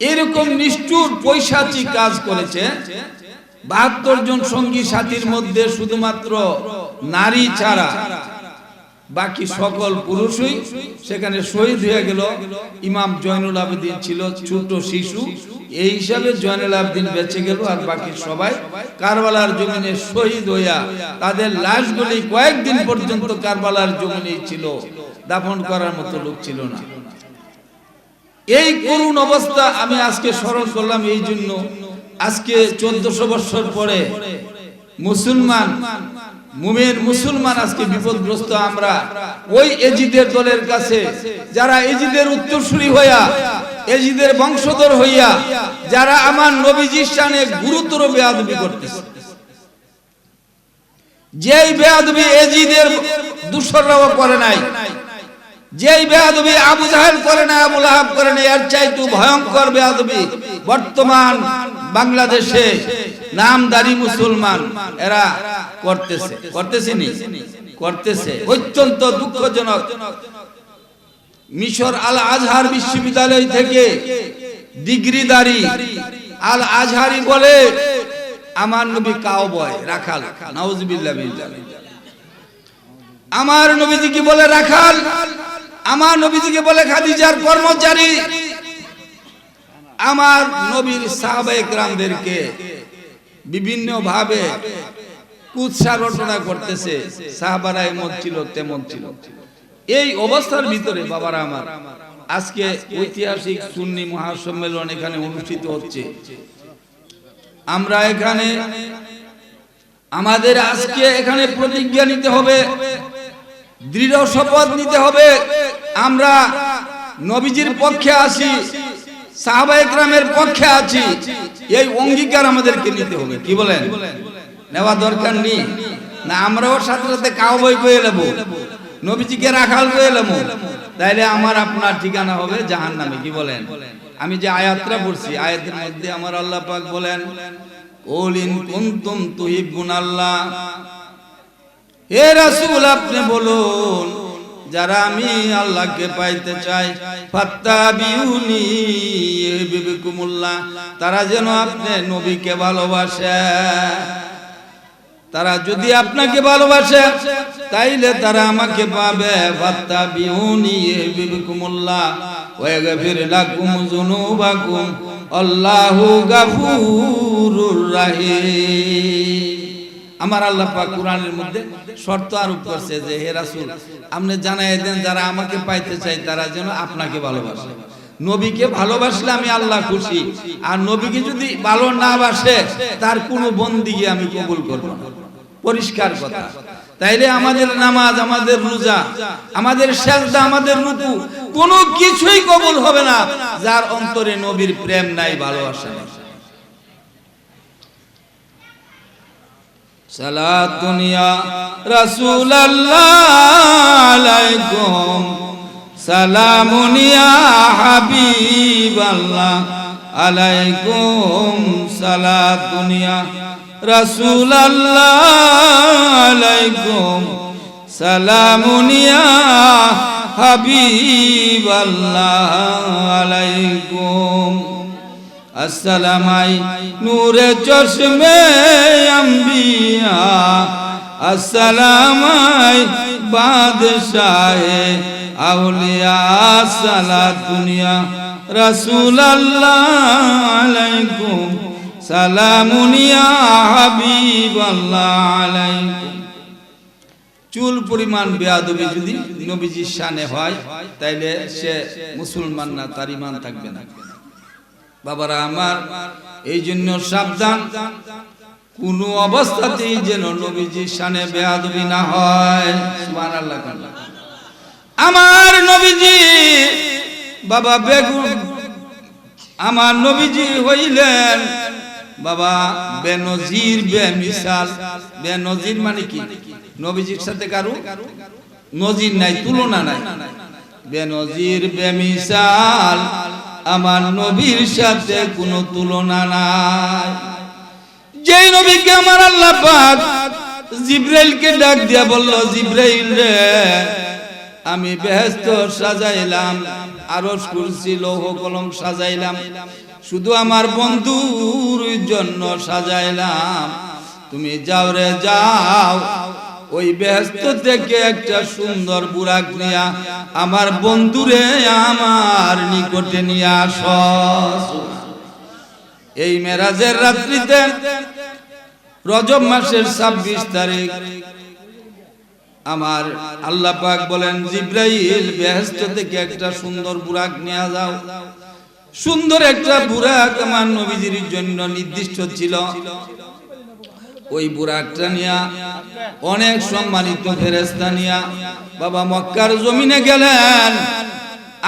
এরকম নিষ্ঠুর পৈশাচি কাজ করেছে, বাহাত্তর জন সঙ্গী সাথীর মধ্যে শুধুমাত্র নারী ছাড়া বাকি সকল পুরুষই সেখানে শহীদ হয়ে গেল। ইমাম জয়নুল আবেদিন ছিল ছোট শিশু, এই হিসাবে জয়নুল আবেদিন বেঁচে গেল আর বাকি সবাই কারবালার জমিনে শহীদ হইয়া তাদের লাশগুলি কয়েকদিন পর্যন্ত কারবালার জমিনেই ছিল। দাফন করার মতো লোক ছিল না। এই করুণ অবস্থা আমি আজকে স্মরণ করলাম, এই জন্য আজকে চোদ্দশো বছর পরে মুসলমান মুমের মুসলমান আজকে বিপদগ্রস্ত আমরা। ওই এজিদের দলের কাছে, যারা এজিদের উত্তরসূরি হইয়া, এজিদের বংশধর হইয়া, যারা আমার নবীজির সামনে গুরুতর বেয়াদবি করতেছে। যেই বেয়াদবি এজিদের দুসররাও করে নাই যেই বেয়াদবি আবু জাহেল করে না, আবু লাহাব করে না, এর চাইতে ভয়ঙ্কর বেয়াদবি বর্তমান বাংলাদেশে নামদারি মুসলমান এরা করতেছে। করতেছে নি? করতেছে। অত্যন্ত দুঃখজনক। মিশর আল আজহার বিশ্ববিদ্যালয় থেকে ডিগ্রিদারি আল আজহারি বলে আমার নবী কাউবয় রাখাল। নাউজুবিল্লাহ বিল্লাহ। আমার নবীজিকে বলে, রাখাল? আমার নবীজিকে বলে, খাদিজার কর্মচারী। আমার নবীর সাহাবে গ্রামদেরকে বিভিন্ন ভাবে কুৎসা রচনা করতেছে। সাহাবারাই এমত ছিল, তেমন ছিল। এই অবস্থার ভিতরে বাবারা আমার, আজকে ঐতিহাসিক সুন্নি মহাসম্মেলন এখানে অনুষ্ঠিত হচ্ছে। আমরা এখানে, আমাদের আজকে এখানে প্রতিজ্ঞা নিতে হবে, দৃঢ় শপথ নিতে হবে। আমরা নবীজির পক্ষে আছি সাহাবায়ে গ্রামের পক্ষে আছি, এই অঙ্গীকার আমাদেরকে নিতে হবে, কি বলেন? নেওয়া দরকার নেই। না, আমরাও সাথে সাথে কাউ বই কয়ে নেব, নবীজিকে রাখাল কয়ে নেব, তাইলে আমার আপনার ঠিকানা হবে জাহান নামে কি বলেন? আমি যে আয়াতটা পড়ছি, আয়াতের মধ্যে আমার আল্লাহ পাক বলেন ওলিন কুনতুম তুহিব্বুন আল্লাহ হে রাসূল, আপনি বলুন যারা আমি আল্লাহকে পাইতে চাই, ফাত্তাবিউনি ইহবিবকুমুল্লাহ তারা যেন আপনি নবীকে ভালোবাসে। তারা যদি আপনাকে ভালোবাসে, তাইলে তারা আমাকে পাবে, ফাত্তাবিউনি ইহবিবকুমুল্লাহ ওয়া ইয়াগফির লাকুম যুনুবাকুম, আল্লাহু গাফুরুর রাহিম। আমার আল্লাহ পাক কোরআনের মধ্যে শর্ত আরোপ করছে যে, হে রাসূল, আপনি জানাই দেন যারা আমাকে পাইতে চাই তারা যেন আপনাকে ভালোবাসে। নবীকে ভালোবাসলে আমি আল্লাহ খুশি, আর নবীকে যদি ভালো না বাসে, তার কোনো বন্দিকে আমি কবুল করব না। পরিষ্কার কথা। তাইলে আমাদের নামাজ, আমাদের রোজা, আমাদের সেজদা, আমাদের রুকু, কোনো কিছুই কবুল হবে না, যার অন্তরে নবীর প্রেম নাই, ভালোবাসা নাই। সালাতুনিয়া রাসূলুল্লাহ আলাইকুম। সালামুনিয়া হাবিবাল্লাহ আলাইকুম। সালাতুনিয়া রাসূলুল্লাহ আলাইকুম। সালামুনিয়া হাবিবাল্লাহ আলাইকুম। আসসালামাই নূরে চশমে আম্বিয়া। আসসালামাই বাদশাহে আউলিয়া সালাত দুনিয়া। রাসূল আল্লাহ আলাইকুম। সালামুনিয়া হাবিব আল্লাহ আলাইকুম। চুল পরিমাণ বেয়াদবি যদি নবীজির শানে হয়, তাইলে সে মুসলমান না, তার ইমান থাকবে না। বাবারা আমার, এই জন্য সাবধান। কোন অবস্থাতেই যেন নবীজির সানে বেয়াদবি না হয়। আমার নবীজি বাবা বেগুন। আমার নবীজি হইলেন বাবা বেনজির বেমিসাল। বেনজির মানে কি? নবীজির সাথে কারু? নজির নাই, তুলনা নাই। বেনজির বেমিসাল আমার নবীর সাথে কোনো তুলনা নাই। যেই নবীকে আমার আল্লাহ পাক জিব্রাইলকে ডাক দিয়া বলল, জিব্রাইল রে, আমি বেহেস্ত সাজাইলাম আরও কুরসি, লৌহ কলম সাজাইলাম, শুধু আমার বন্ধুর জন্য সাজাইলাম। তুমি যাও রে, যাও ওই ব্যস্ত থেকে একটা সুন্দর বুড়াক নিয়া আমার বন্ধুরে আমার নিকটে নিয়ে আস। এই মেরাজের রাত্রিতে রজব মাসের ছাব্বিশ তারিখ। আমার আল্লাহ পাক বলেন, জিব্রাইল বেহেস্ত থেকে একটা সুন্দর বুরাক নিয়ে যাও। সুন্দর একটা বুরাক আমার নবীজির জন্য নির্দিষ্ট ছিল। ওই বুরাকটা নিয়া অনেক সম্মানিত ফেরেস্তা নিয়া বাবা মক্কার জমিনে গেলেন।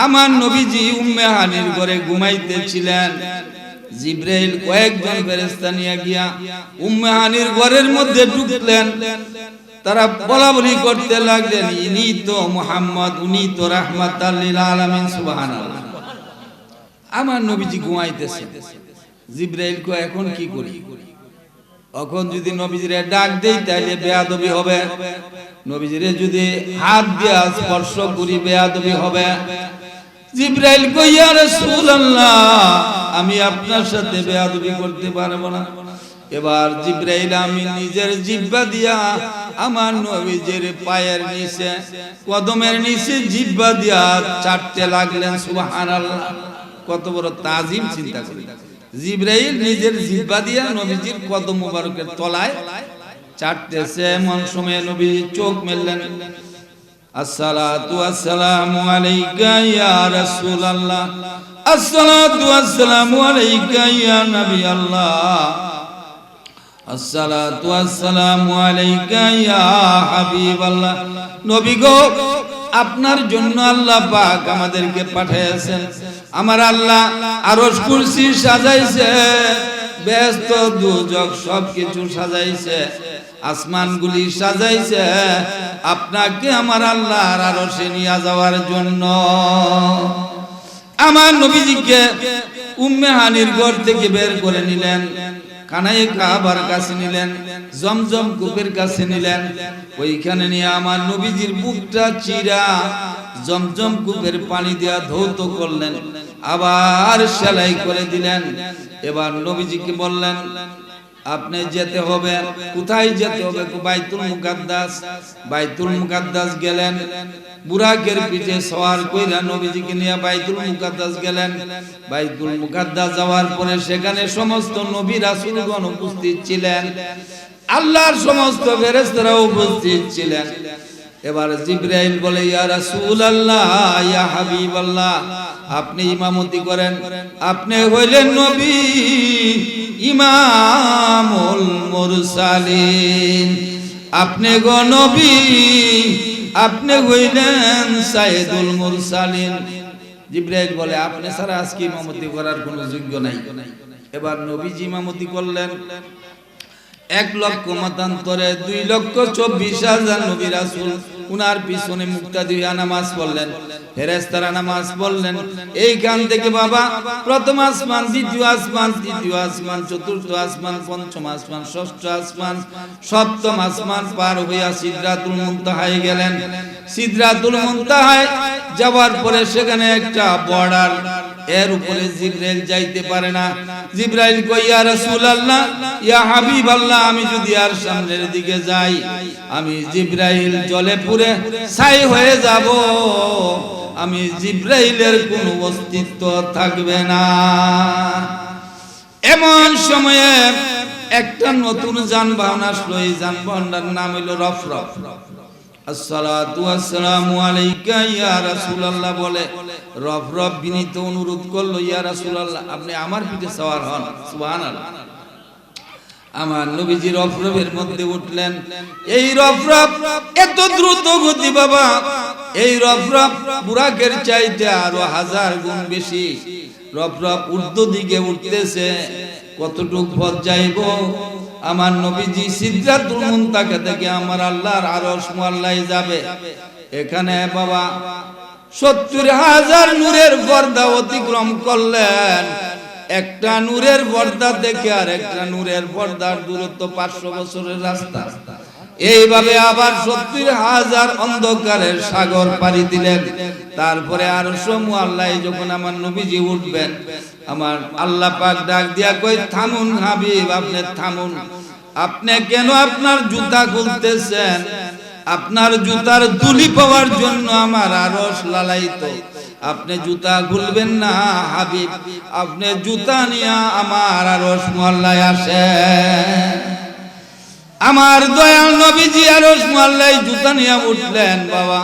আমার নবীজি উম্মে হানির ঘরে ঘুমাইতেছিলেন। জিব্রাইল কয়েকজন ফেরেস্তা নিয়ে গিয়া উম্মে হানির ঘরের মধ্যে ঢুকলেন। তারা বলা বলি করতে লাগলেন, ইনি তো মোহাম্মদ, উনি তো রাহমাত আলামিন, সুবহানাল্লাহ। আমার নবীজি ঘুমাইতেছে। জিব্রাইল কো এখন কি করি? এখন যদি নবীজিরে ডাক দেই তাহলে বেয়াদবি হবে। নবীজিরে যদি হাত দিয়া স্পর্শ করি, বেয়াদবি হবে। জিব্রাইল কইয়া রাসূলুল্লাহ, আমি আপনার সাথে বেয়াদবি করতে পারব না। এবার জিব্রাইল, আমি নিজের জিব্বা দিয়া আমার নবীজির পায়ের নিচে, কদমের নিচে জিব্বা দিয়া চাটতে লাগলেন, সুবহানাল্লাহ। কত বড় তাজিম চিন্তা করি। জিব্রাইল নিজের জিব্বা দিয়া নবীজির কদম মুবারকের তলায় চাটতেছে, এমন সময় নবীজি চোখ মেললেন। আসসালাতু আসসালামু আলাইকা ইয়া রাসূলুল্লাহ। আসসালাতু আসসালামু আলাইকা ইয়া নবী আল্লাহ আসসালাতু আসসালামু আলাইকা ইয়া হাবিবাল্লাহ। নবী গো, আপনার জন্য আল্লাহ পাক আমাদেরকে পাঠিয়েছেন। আমার আল্লাহ আরশ কুরসি সাজাইছে, ব্যস্ত দুজক সব কিছু সাজাইছে, আসমানগুলি সাজাইছে, আপনাকে আমার আল্লাহর আরশে নিয়ে যাওয়ার জন্য। আমার নবীজিকে উম্মে হানির ঘর থেকে বের করে নিলেন কানাই কাবার কাছে নিলেন, জমজম কূপের কাছে নিলেন। ওইখানে নিয়ে আমার নবীজির বুকটা চিরা জমজম কূপের পানি দেয়া ধৌত করলেন। আবার সেলাই করে দিলেন। এবার নবীজিকে বললেন, আপনি যেতে হবে। কোথায় যেতে হবে? বাইতুল মুকাদ্দাস। বাইতুল মুকাদ্দাস গেলেন। বুরাকের পিঠে সওয়ার কইরা নবীজিকে নিয়ে বাইতুল মুকাদ্দাস গেলেন। বাইতুল মুকাদ্দাস যাওয়ার পরে সেখানে সমস্ত নবী রাসূলগণ উপস্থিত ছিলেন। আল্লাহর সমস্ত ফেরেশতারা উপস্থিত ছিলেন। এবার জিব্রাইল বলে, ইয়া রাসূলুল্লাহ, ইয়া হাবিবাল্লাহ আপনি ইমামতি করেন। আপনি হইলেন নবী, ইমামুল মুরসালিন। আপনি গো নবী, আপনি হইলেন সাইদুল মুরসালিন। জিব্রাইল বলে, আপনি ছাড়া আজকে ইমামতি করার কোনো যোগ্য নাই। এবার নবীজি ইমামতি করলেন। এক লক্ষ মতান্তরে দুই লক্ষ চব্বিশ হাজার নবী রাসুল উনার পিছনে মুক্তা দিয়া নামাজ পড়লেন ফেরেস্তারা নামাজ পড়লেন। এইখান থেকে বাবা, প্রথম আসমান, দ্বিতীয় আসমান, তৃতীয় আসমান, চতুর্থ আসমান, পঞ্চম আসমান, ষষ্ঠ আসমান, সপ্তম আসমান পার হইয়া সিদ্ধাতুল মুনতাহায় গেলেন। সিদ্ধাতুল মুনতাহায় যাওয়ার পরে সেখানে একটা বর্ডার এর উপরে জিব্রাইল যাইতে পারে না। জিব্রাইল কই ইয়া রাসূলুল্লাহ, ইয়া হাবিবাল্লাহ, আমি যদি আর সামনের দিকে যাই, আমি জিব্রাইল জলে পুরে ছাই হয়ে যাব। আমি জিব্রাইলের কোনো অস্তিত্ব থাকবে না। এমন সময়ে একটা নতুন যানবাহন আসলো। এই যানবাহনটার নাম হইল রফরফ। আসসালাতু আসসালামু আলাইকা, ইয়া রাসূলুল্লাহ বলে রফ রফ বিনীত অনুরোধ করল, ইয়া রাসূলুল্লাহ, আপনি আমার পিঠে সওয়ার হন। সুবহানাল্লাহ। আমার নবীজি রফরফের মধ্যে উঠলেন, এই রফরফ এত দ্রুত গতি বাবা। এই রফরফ বুরাকের চাইতে আরও হাজার গুণ বেশি। রফরফ ঊর্ধ্ব দিকে উঠতেছে, কতটুক পথ যাইব? আমার নবীজি সিদ্ধাতুল মুনতাকা থেকে আমার আল্লাহর আরশ মোয়াল্লাই যাবে। এখানে বাবা সত্তর হাজার নূরের পর্দা অতিক্রম করলেন। একটা নূরের পর্দা দেখে আর একটা নূরের পর্দার দূরত্ব পাঁচশো বছরের রাস্তা। এইভাবে আবার সত্তর হাজার অন্ধকারের সাগর পাড়ি দিলেন। তারপরে আর সমু আল্লাহ যখন আমার নবীজি উঠবেন, আমার আল্লাহ পাক ডাক দিয়া কই থামুন হাবিব, আপনি থামুন। আপনি কেন আপনার জুতা খুলতেছেন? আপনার জুতার দুলি পাওয়ার জন্য আমার আরস লালাইত আপনি জুতা খুলবেন না, হাবিব। আপনি জুতা নিয়ে আমার আরস মহল্লায় আসেন। আমার দয়াল নবীজি আরস মহল্লায় জুতা নিয়ে উঠলেন, বাবা।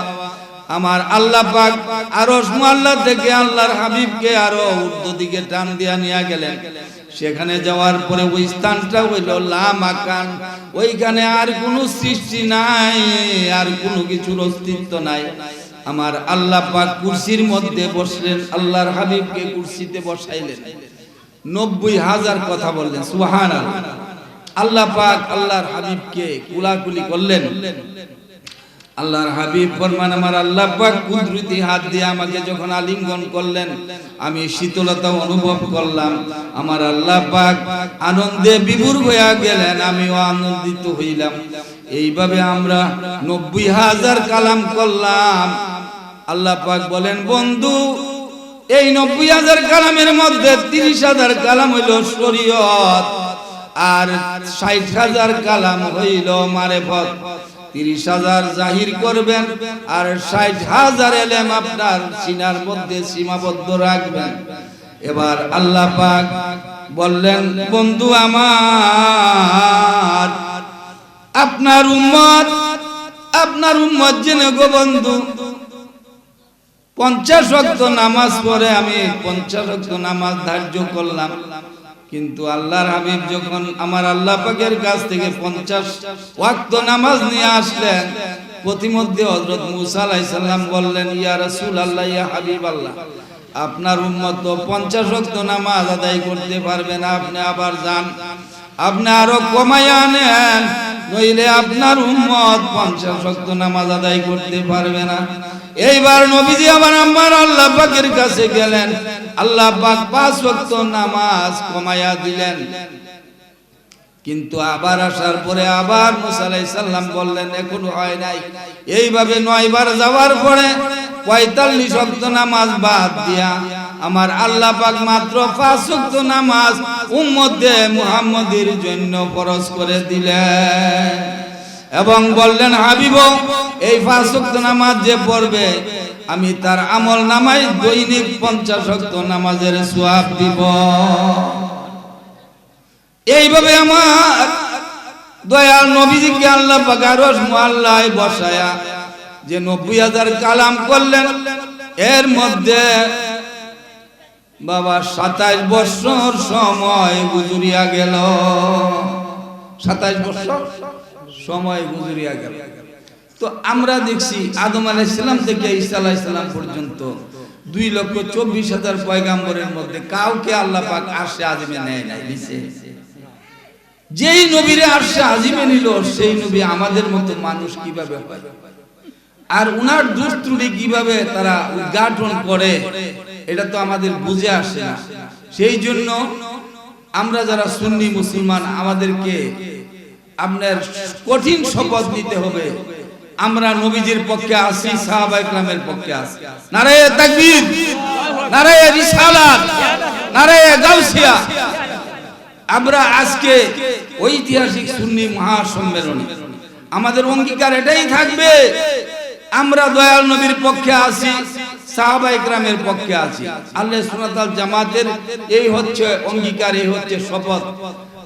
আমার আল্লাহ পাক আরস মহল্লা থেকে আল্লাহর হাবিবকে আরও উর্দু দিকে টান দিয়া নিয়ে গেলেন। সেখানে যাওয়ার পরে ওই স্থানটা হইল লামাকান। ওইখানে আর কোনো সৃষ্টি নাই, আর কোনো কিছুর অস্তিত্ব নাই। আমার আল্লাহ পাক কুরসির মধ্যে বসলেন, আল্লাহর হাবিবকে কুরসিতে বসাইলেন। নব্বই হাজার কথা বললেন সুহান আল্লাহ পাক আল্লাহর হাবিবকে কুলাকুলি করলেন। আল্লাহর হাবিব ফরমান, আমার আল্লাহ পাক কুদরতি হাত দিয়ে আমাকে যখন আলিঙ্গন করলেন, আমি শীতলতা অনুভব করলাম। আমার আল্লাহ পাক আনন্দে বিভোর হইয়া গেলেন, আমিও আনন্দিত হইলাম। এইভাবে আমরা নব্বই হাজার কালাম করলাম। আল্লাহ পাক বলেন, বন্ধু, এই নব্বই হাজার কালামের মধ্যে তিরিশ হাজার কালাম হইল শরীয়ত, আর ষাট হাজার কালাম হইল মারেফত। তিরিশ হাজার জাহির করবেন আর ষাট হাজার এলেম আপনার সিনার মধ্যে সীমাবদ্ধ রাখবেন। এবার আল্লাহ পাক বললেন, বন্ধু আমার, আপনার উম্মত আপনার উম্মত জেনে গো বন্ধু, পঞ্চাশ নামাজ পড়ে আমি পঞ্চাশ নামাজ ধার্য করলাম। কিন্তু আল্লাহর হাবিব যখন আমার আল্লাহ পাকের কাছ থেকে পঞ্চাশ ওয়াক্ত নামাজ নিয়ে আসলেন, প্রতিমধ্যে হজরত মুসা সালাম বললেন, ইয়া রাসূল আল্লাহ ইয়া হাবিব আল্লাহ আপনার উম্মত তো পঞ্চাশ ওয়াক্ত নামাজ আদায় করতে পারবেন আপনি আবার যান, আপনি আরও কমাই আনেন। নইলে আপনার উম্মত পঞ্চাশ শক্ত নামাজ আদায় করতে পারবে না। এইবার নবীজি আবার আমার আল্লাহ পাকের কাছে গেলেন। আল্লাহ পাক পাঁচ শক্ত নামাজ কমাইয়া দিলেন। কিন্তু আবার আসার পরে আবার মুসা আলাইহিস সালাম বললেন, এখন হয় নাই। এইভাবে নয়বার যাওয়ার পরে পঁয়তাল্লিশ ওয়াক্ত নামাজ বাদ দিয়া আমার আল্লাহ পাক মাত্র পাঁচ ওয়াক্ত নামাজ উম্মতে মুহাম্মদের জন্য ফরজ করে দিলেন। এবং বললেন, হাবিব, এই পাঁচ ওয়াক্ত নামাজ যে পড়বে, আমি তার আমল নামাই দৈনিক পঞ্চাশ ওয়াক্ত নামাজের সোয়াব দিব। এইভাবে আমার দয়াল নবীজিকে আল্লাহ পাকারস মোয়াল্লায় বসায়া যে নব্বই হাজার কালাম করলেন। এর মধ্যে বাবা সাতাইশ বছর সময় গুজুরিয়া গেল। সাতাইশ বছর সময় গুজরিয়া গেল। তো আমরা দেখছি আদম আলাইসালাম থেকে ঈসা আলাইসালাম পর্যন্ত দুই লক্ষ চব্বিশ হাজার পয়গাম্বরের মধ্যে কাউকে আল্লাহ পাক আসে আজমে নেয় নাই, দিছে। যেই নবীরে আসে আজিমে নিল, সেই নবী আমাদের মতো মানুষ কীভাবে হয়? আর উনার দোষ ত্রুটি কীভাবে তারা উদ্ঘাটন করে, এটা তো আমাদের বুঝে আসে না। সেই জন্য আমরা যারা সুন্নি মুসলমান, আমাদেরকে আপনার কঠিন শপথ নিতে হবে। আমরা নবীজির পক্ষে আসি সাহাবা ইকরামের পক্ষে আসি নারে তাকবীর নারে রিসালাত নারে গাউসিয়া আমরা আজকে ঐতিহাসিক সুন্নি মহাসম্মেলনে। আমাদের অঙ্গীকার এটাই থাকবে। আমরা দয়াল নবীর পক্ষে আছি সাহাবা ইকরামের পক্ষে আছি। আল্লাহ সুনাতাল জামাতের এই হচ্ছে অঙ্গীকার, এই হচ্ছে শপথ।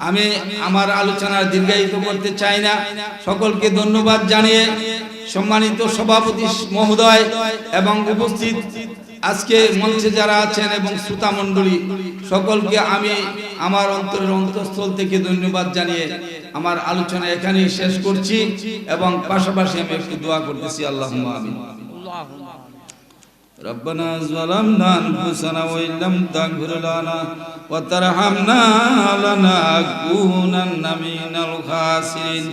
আমি আমার আলোচনার দীর্ঘায়িত করতে চাই না। সকলকে ধন্যবাদ জানিয়ে সম্মানিত সভাপতি মহোদয় এবং উপস্থিত আজকে মঞ্চে যারা আছেন এবং শ্রোতা মণ্ডলী সকলকে আমি আমার অন্তরের অন্তঃস্থল থেকে ধন্যবাদ জানিয়ে আমার আলোচনা এখানেই শেষ করছি এবং পাশাপাশি আমি একটু দোয়া করতেছি আল্লাহ আমিন ربنا ظلمنا أنفسنا وإن لم تغفر لنا وترحمنا لنكونن من الخاسرين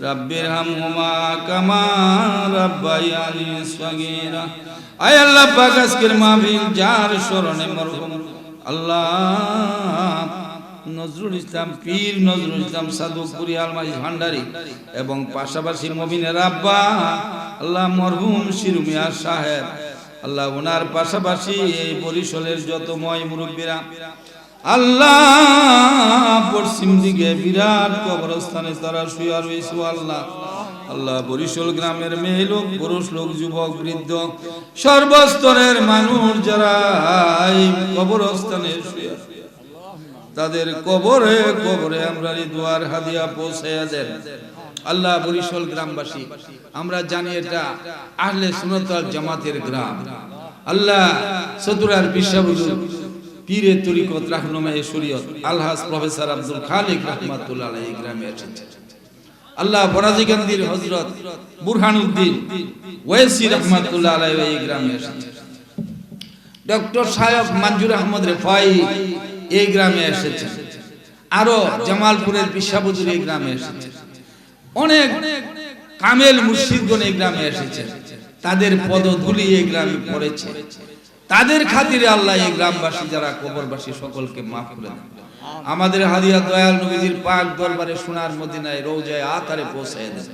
رب ارحمهما كما ربياني صغيرا আয় আল্লাহ পাক আজকের মাহফিল যার স্মরণে মরহুম আল্লাহ নজরুল ইসলাম, পীর নজরুল ইসলাম সাদুপুরি আলমাই ভান্ডারি এবং পাশাপাশি মবিনের আব্বা, আল্লাহ মরহুম শিরুমিয়া সাহেব, আল্লাহ ওনার পাশাপাশি এই বরিশালের যত ময় মুরব্বীরা, আল্লাহ পশ্চিম দিকে বিরাট কবরস্থানে তারা শুয়ে রয়েছে, আল্লাহ। আল্লাহ বরিশাল গ্রামের মেয়ে লোক, পুরুষ লোক, যুবক, বৃদ্ধ, সর্বস্তরের মানুষ যারা কবরস্থানে তাদের কবরে কবরে আমরা দুয়ার হাদিয়া পৌঁছাইয়া দেন। আল্লাহ বরিশাল গ্রামবাসী, আমরা জানি এটা আহলে সুনতাল জামাতের গ্রাম। আল্লাহ সতুরার বিশ্বাবুজুর পীরে তরিকত রাহনুমায়ে শরীয়ত, আলহাজ প্রফেসর আব্দুল খালিক রহমাতুল্লাহ এই গ্রামে এসেছেন। আল্লাহ বরাজিকান্দির হযরত বুরহানুদ্দিন ওয়াইসি রহমাতুল্লাহ আলাইহি এই গ্রামে এসেছেন ডক্টর সাহেব মঞ্জুর আহমদ রেফাই এই গ্রামে এসেছেন আরও জামালপুরের পিসাবুজুর এই গ্রামে এসেছেন অনেক কামেল মুর্শিদগণ এই গ্রামে এসেছেন তাদের পদধূলি এই গ্রামে পড়েছে। তাদের খাতিরে আল্লাহ এই গ্রামবাসী যারা কবরবাসী সকলকে মাফ করে দেন। আমাদের হাদিয়া দয়াল নবীজির পাক দরবারে সোনার মদিনায় রোজায় আতারে পৌঁছায় দেন।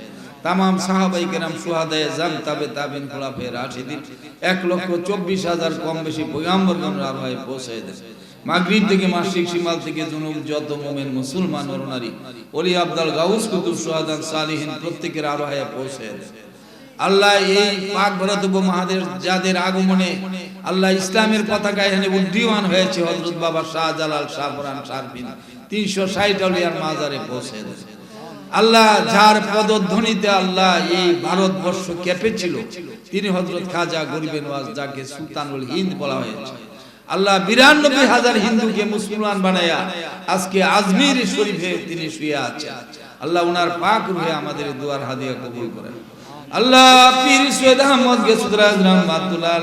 তামাম সাহাবাই কেরাম, সুহাদায় জান, তাবে তাবিন, খোলাফে রাশিদিন এক লক্ষ চব্বিশ হাজার কম বেশি পয়গাম্বরগণ আরহায় পৌঁছায় দেন। মাগরিব থেকে মাসিক সীমাল থেকে জুনুব যত মোমেন মুসলমান নরনারী ওলি আব্দাল গাউস কুতুব সুহাদান সালিহিন প্রত্যেকের আরহায় পৌঁছায় দেন। আল্লাহ এই পাক ভারত উপমহাদেশ যাদের আগমনে আল্লাহ ইসলামের পতাকা এখানে উড্ডীয়মান হয়েছে, হযরত বাবা শাহজালাল শাহপুরান শারবিন তিনশো ষাট আলিয়ার মাজারে পৌঁছে আল্লাহ যার পদধ্বনিতে আল্লাহ এই ভারতবর্ষ কেঁপেছিল তিনি হযরত খাজা গরিবের ওয়াজ যাকে সুলতানুল হিন্দ বলা হয়েছে। আল্লাহ বিরানব্বই হাজার হিন্দুকে মুসলমান বানায়া আজকে আজমির শরীফে তিনি শুয়ে আছেন। আল্লাহ উনার পাক রুহে আমাদের দুয়ার হাদিয়া কবুল করেন। আল্লাহ পীর সৈয়দ আহমদ গেসুদরাজ রহমাতুল্লাহ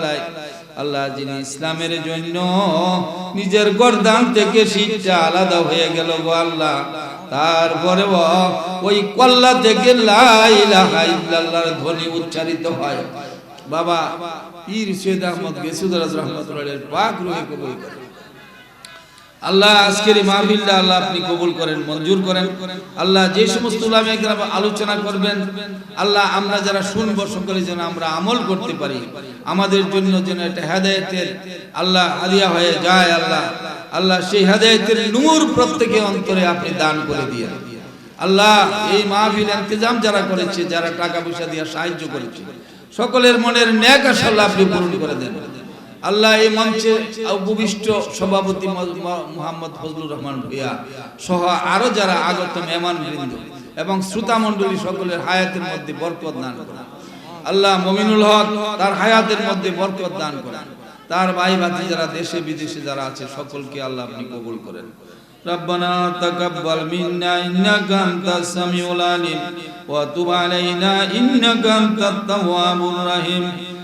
আল্লাহ যিনি ইসলামের জন্য নিজের গর্দান থেকে শীতটা আলাদা হয়ে গেল গো আল্লাহ। তারপরে ওই কল্লা থেকে লা ইলাহা ধ্বনি উচ্চারিত হয়। বাবা, পীর সৈয়দ আহমদ গেসুদরাজ রহমাতুল্লাহ পাক রুহে কবুল করেন আল্লাহ আজকের এই মাহফিলটা আল্লাহ আপনি কবুল করেন, মঞ্জুর করেন। আল্লাহ যে সমস্ত আলোচনা করবেন, আল্লাহ আমরা যারা শুনব, সকলে যেন আমরা আমল করতে পারি। আমাদের জন্য যেন একটা হেদায়েতের আল্লাহ আলিয়া হয়ে যায় আল্লাহ। আল্লাহ সেই হেদায়েতের নূর প্রত্যেকে অন্তরে আপনি দান করে দিয়ে। আল্লাহ এই মাহফিল ইন্তজাম যারা করেছে, যারা টাকা পয়সা দিয়ে সাহায্য করেছে, সকলের মনের ন্যাক আশা আল্লাহ আপনি পূরণ করে দেন। আল্লাহ এই মঞ্চে উপবিষ্ট সভাপতি মোহাম্মদ ফজলুর রহমান ভূয়া সহ আরো যারা আগত মেহমান বৃন্দ এবং শ্রোতা মণ্ডলী সকলের হায়াতের মধ্যে বরকত দান করেন আল্লাহ মমিনুল হক তার হায়াতের মধ্যে বরকত দান করেন তার ভাই ভাতি যারা দেশে বিদেশে যারা আছে সকলকে আল্লাহ আপনি কবুল করেন ربنا تقبل منا إنك أنت السميع العليم وتب علينا إنك أنت التواب الرحيم